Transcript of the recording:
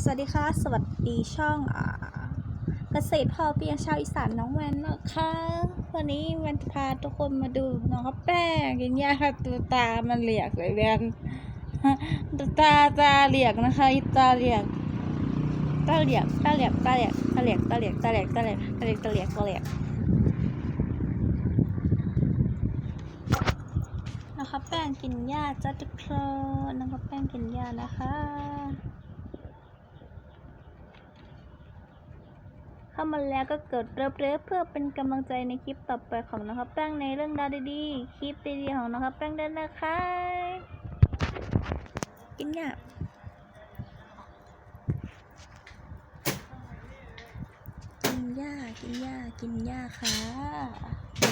สวัสดีค่ะ สวัสดีช่องอเกษตรพอเพียงชาวอีสานน้องแวนนะคะ วันนี้แวนพาทุกคนมาดูน้องข้าวแป้งกินยาตัวตามันเหลียกเลยแวนตัวตาตาเหลียกนะคะอีตาเหลียกตาเหลียกตาเหลียกตาเหลียกตาเหลียกตาเหลียกตาเหลียกตาเหลียกตาเหลียกตาเหลียกตาเหลียกนะคะแป้งกินหญ้าจ้าทุกคนนะคะแป้งกินหญ้านะคะ เข้ามาแล้วก็กดเริบๆเพื่อเป็นกำลังใจในคลิปต่อไปของน้องครับแป้งในเรื่องราวดีๆคลิปดีๆของน้องครับแป้งด้วยนะคะกินเนี่ยกินหญ้ากินหญ้ากินหญ้าค่ะ